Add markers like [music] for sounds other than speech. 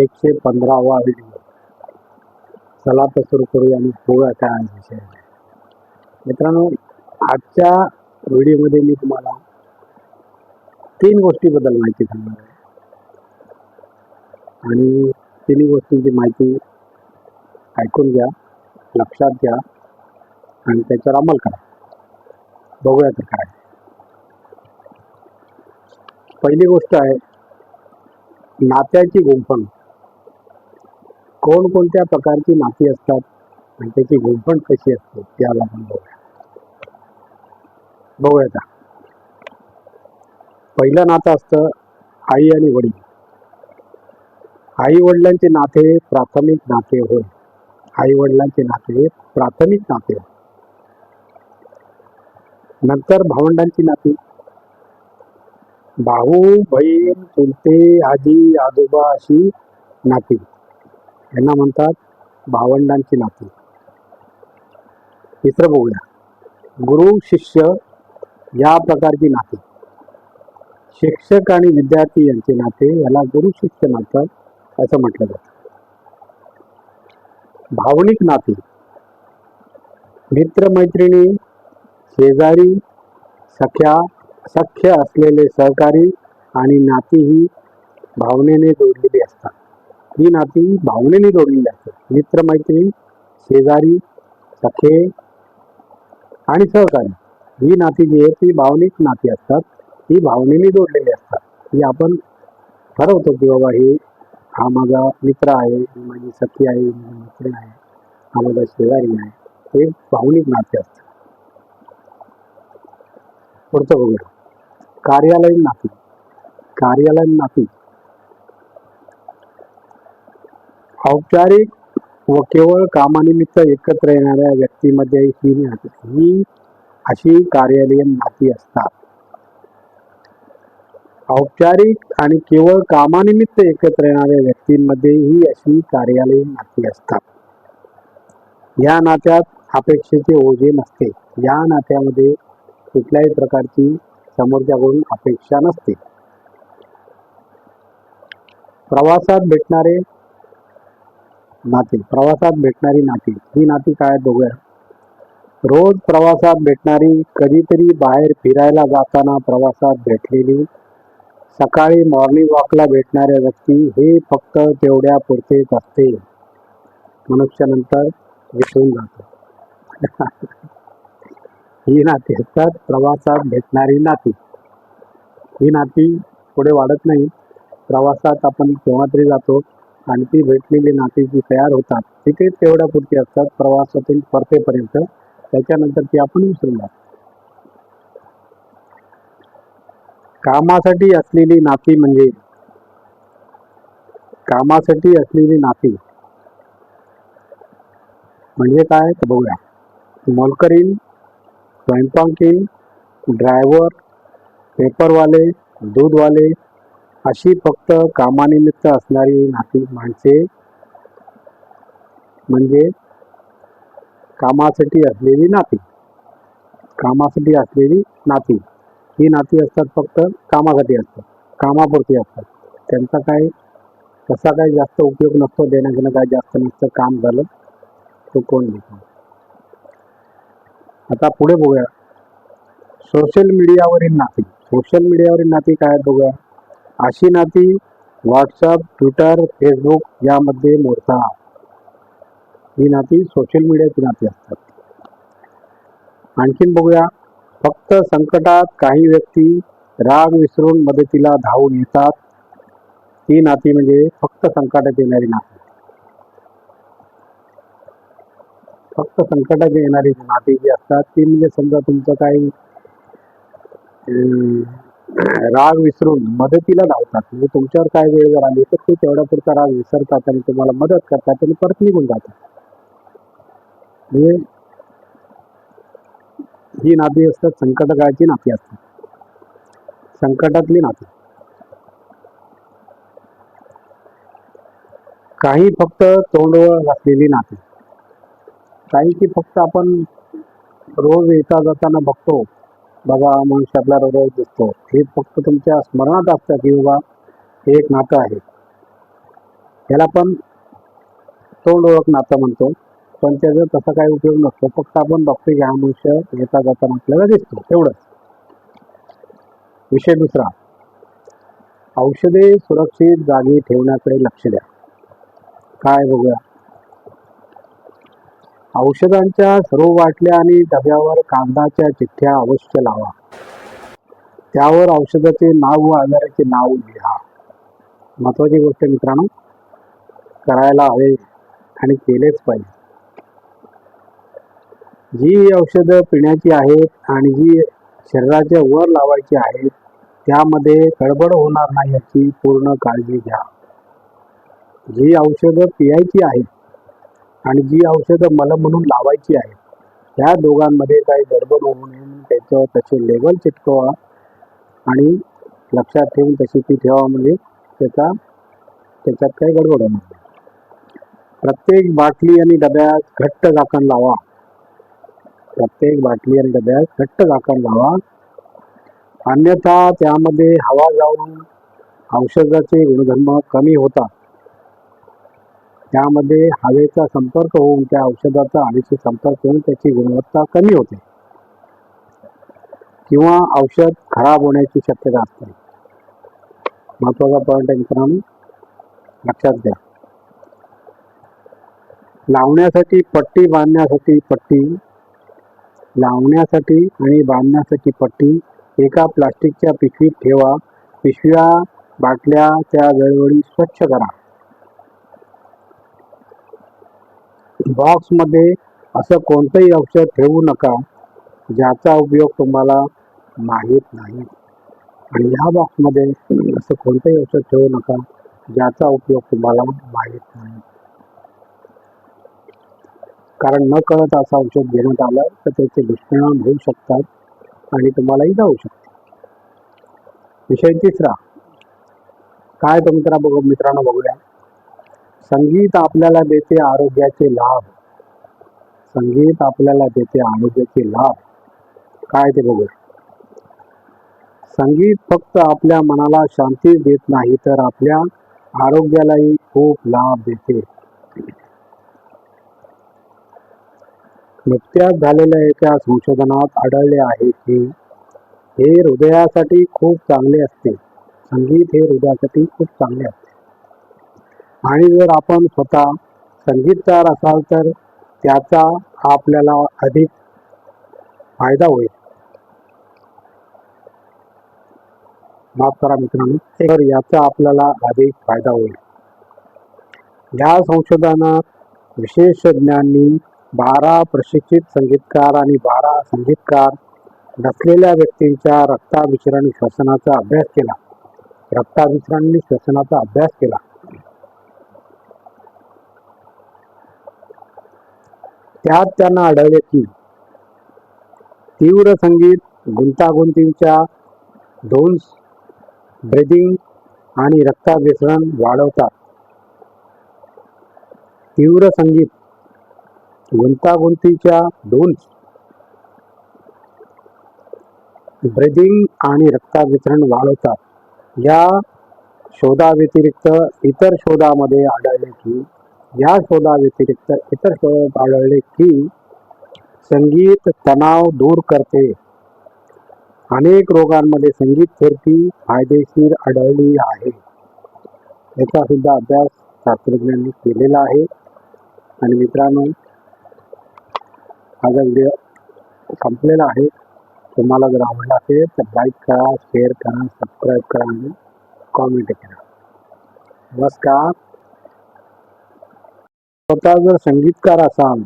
एकशे पंधरावा व्हिडिओ चला तर सुरू करूया आणि बघूया काय आज विषय. मित्रांनो आजच्या व्हिडिओमध्ये मी तुम्हाला तीन गोष्टीबद्दल माहिती सांगणार आहे. आणि तिन्ही गोष्टींची माहिती ऐकून घ्या लक्षात घ्या आणि त्याच्यावर अंमल करा. बघूया तर काय. पहिली गोष्ट आहे नात्याची गुंफण कोणकोणत्या प्रकारची माती असतात आणि त्याची गुंफण कशी असते त्याला आपण बघूया. बघूया पहिलं नातं असतं आई आणि वडील. आई वडिलांचे नाते प्राथमिक नाते होय. आई वडिलांचे नाते प्राथमिक नाते होय. नंतर भावंडांची नाती. भाऊ बहीण चुलते आजी आजोबा अशी नाती. यांना म्हणतात भावंडांची नाती. तिसरं बघूया गुरु शिष्य या प्रकारची नाती. शिक्षक आणि विद्यार्थी यांचे नाते याला गुरु शिष्य नातं असं म्हटलं जातं. भावनिक नाती. मित्रमैत्रिणी शेजारी सख्या सख्य असलेले सहकारी आणि नाती ही भावनेने जोडलेली असतात. ही नाती भावनेने जोडलेली असतात मित्रमैत्रीण शेजारी सखे आणि सहकारी. ही नाती जी आहे ती भावनिक नाती असतात. ही भावनेने जोडलेली असतात. ही आपण ठरवतो की बाबा हे हा माझा मित्र आहे ही माझी सखी आहे माझी मैत्रीण आहे हा माझा शेजारी आहे. हे भावनिक नाते असतात. पुढचं बघूया. कार्यालयीन नाती. कार्यालयीन नाती. औपचारिक व केवळ कामानिमित्त एकत्र येणाऱ्या व्यक्तीमध्ये ही ही अशी कार्यालयीन नाती असतात. औपचारिक आणि केवळ कामानिमित्त एकत्र येणाऱ्या व्यक्तींमध्ये ही अशी कार्यालयीन नाती असतात. या नात्यात अपेक्षेचे ओझे नसते. या नात्यामध्ये कुठल्याही प्रकारची समोरच्याकडून अपेक्षा नसते. प्रवासात भेटणारे नाते प्रवासात भेटणारी नाती. ही नाती काय बघूया. रोज प्रवासात भेटणारी कधीतरी बाहेर फिरायला जाताना प्रवासात भेटलेली सकाळी मॉर्निंग वॉकला भेटणाऱ्या व्यक्ती हे फक्त तेवढ्या पुरतेच असते. मनुष्यानंतर विसरून जातो. [laughs] ही नाती असतात प्रवासात भेटणारी नाती. ही नाती पुढे वाढत नाही. प्रवासात आपण केव्हा तरी जातो. आणि ती भेटलेली नाती जी तयार होतात ती काही तेवढ्या पुरती असतात प्रवासातून परतेपर्यंत. त्याच्यानंतर ती आपण विसरून जातो. कामासाठी असलेली नाती म्हणजे कामासाठी असलेली नाती म्हणजे काय? बघूया. मोलकरीन स्वयंपाकीन ड्रायव्हर पेपरवाले दूधवाले अशी फक्त कामानिमित्त असणारी नाती माणसे म्हणजे कामासाठी असलेली नाती. कामासाठी असलेली नाती. ही नाती असतात फक्त कामासाठी असतात. कामापुरती असतात. त्यांचा काय तसा काही जास्त उपयोग नसतो देणं घेणं काय जास्त नसतं काम झालं तो कोण घेतो? आता पुढे बघूया. सोशल मीडियावरील नाती. सोशल मीडियावरील नाती काय बघूया. अशी नाती व्हॉट्सअप ट्विटर फेसबुक यामध्ये मोडतात. ही नाती सोशल मीडियाची नाती असतात. आणखीन बघूया फक्त संकटात काही व्यक्ती राग विसरून मदतीला धावून येतात. ती नाती म्हणजे फक्त संकटात येणारी नाती. फक्त संकटात येणारी नाती जी असतात ती म्हणजे समजा तुमचं काही राग विसरून मदतीला धावतात. म्हणजे तुमच्यावर काय वेळ जर आली तर ते तेवढ्या पुरता राग विसरतात आणि तुम्हाला मदत करतात आणि परत निघून जातात. म्हणजे ही नाती असतात संकटकाळची नाती असतात. संकटातली नाती. काही फक्त तोंडवर घातलेली नाती. काही की फक्त आपण रोज येता जाताना बघतो. बाबा मनुष्य आपल्याला रोज दिसतो. हे फक्त तुमच्या स्मरणात असतं की बाबा हे एक नातं आहे. याला पण तोंड ओळख नातं म्हणतो. पण त्याचा तसा काही उपयोग नसतो. फक्त आपण बघतो की हा मनुष्य येता जाताना आपल्याला दिसतो. एवढंच. विषय दुसरा. औषधे सुरक्षित जागी ठेवण्याकडे लक्ष द्या. काय बघूया? औषधांच्या सर्व बाटल्या आणि डब्यावर कागदाच्या चिठ्ठ्या अवश्य लावा. त्यावर औषधाचे नाव व आजाराचे नाव लिहा. महत्वाची गोष्ट मित्रांनो करायला हवे आणि केलेच पाहिजे. जी औषधं पिण्याची आहेत आणि जी शरीराच्या वर लावायची आहेत त्यामध्ये गडबड होणार नाही याची पूर्ण काळजी घ्या. जी औषधं पियायची आहेत आणि जी औषधं मला म्हणून लावायची आहेत त्या दोघांमध्ये काही गडबड होऊ नये त्याचं त्याच्यावर त्याचे चिटकवा आणि लक्षात ठेवून तशी ती ठेवा म्हणजे त्याचा त्याच्यात काही गडबड होणार नाही. प्रत्येक बाटली आणि डब्यात घट्ट झाकण लावा. प्रत्येक बाटली आणि डब्यात घट्ट झाकण लावा. अन्यथा त्यामध्ये हवा जाऊन औषधाचे गुणधर्म कमी होतात. त्यामध्ये हवेचा संपर्क होऊन त्या औषधाचा हवेशी संपर्क होऊन त्याची गुणवत्ता कमी होते. किंवा औषध खराब होण्याची शक्यता असते. महत्त्वाचा पॉईंट आहे मित्रांनो. लक्षात घ्या. लावण्यासाठी पट्टी बांधण्यासाठी पट्टी लावण्यासाठी आणि बांधण्यासाठी पट्टी एका प्लास्टिकच्या पिशवीत ठेवा. पिशव्या बाटल्या त्या वेळोवेळी स्वच्छ करा. बॉक्समध्ये असं कोणतंही औषध ठेवू नका ज्याचा उपयोग तुम्हाला माहीत नाही. आणि या बॉक्समध्ये असं कोणतंही औषध ठेवू नका ज्याचा उपयोग तुम्हाला माहीत नाही. कारण न कळत असं औषध घेण्यात आलं तर त्याचे दुष्परिणाम होऊ शकतात आणि तुम्हालाही जाऊ शकते विषय तिसरा. काय तो मित्रा बघू मित्रांनो बघूया. संगीत आपल्याला देते आरोग्याचे लाभ. संगीत आपल्याला देते आरोग्याचे लाभ. काय ते बघू. संगीत फक्त आपल्या मनाला शांती देत नाही तर आपल्या आरोग्यालाही खूप लाभ देते. नुकत्याच झालेल्या एका संशोधनात आढळले आहे की हे हृदयासाठी खूप चांगले असते. संगीत हे हृदयासाठी खूप चांगले असते. आणि जर आपण स्वतः संगीतकार असाल तर त्याचा आपल्याला अधिक फायदा होईल. माफ करा मित्रांनो तर याचा आपल्याला अधिक फायदा होईल. या संशोधनात विशेषज्ञांनी बारा प्रशिक्षित संगीतकार आणि बारा संगीतकार नसलेल्या व्यक्तींच्या रक्ताभिसरण श्वसनाचा अभ्यास केला. रक्ताभिसरण श्वसनाचा अभ्यास केला. त्यात त्यांना आढळले की तीव्र संगीत गुंतागुंतीच्या दोन ब्रिदिंग आणि रक्ताभिसरण वाढवतात. तीव्र संगीत गुंतागुंतीच्या दोन ब्रिदिंग आणि रक्ताभिसरण वाढवतात. या शोधाव्यतिरिक्त इतर शोधामध्ये आढळले की या शोधाव्यतिरिक्त इतर शोधात आढळले की संगीत तणाव दूर करते. अनेक रोगांमध्ये संगीत थेरपी फायदेशीर आढळली आहे. याचा सुद्धा अभ्यास शास्त्रज्ञांनी केलेला आहे. आणि मित्रांनो माझा व्हिडिओ संपलेला आहे तुम्हाला जर आवडला असेल तर लाईक करा शेअर करा सबस्क्राईब करा आणि कॉमेंट करा. नमस्कार. स्वतः जर संगीतकार असाल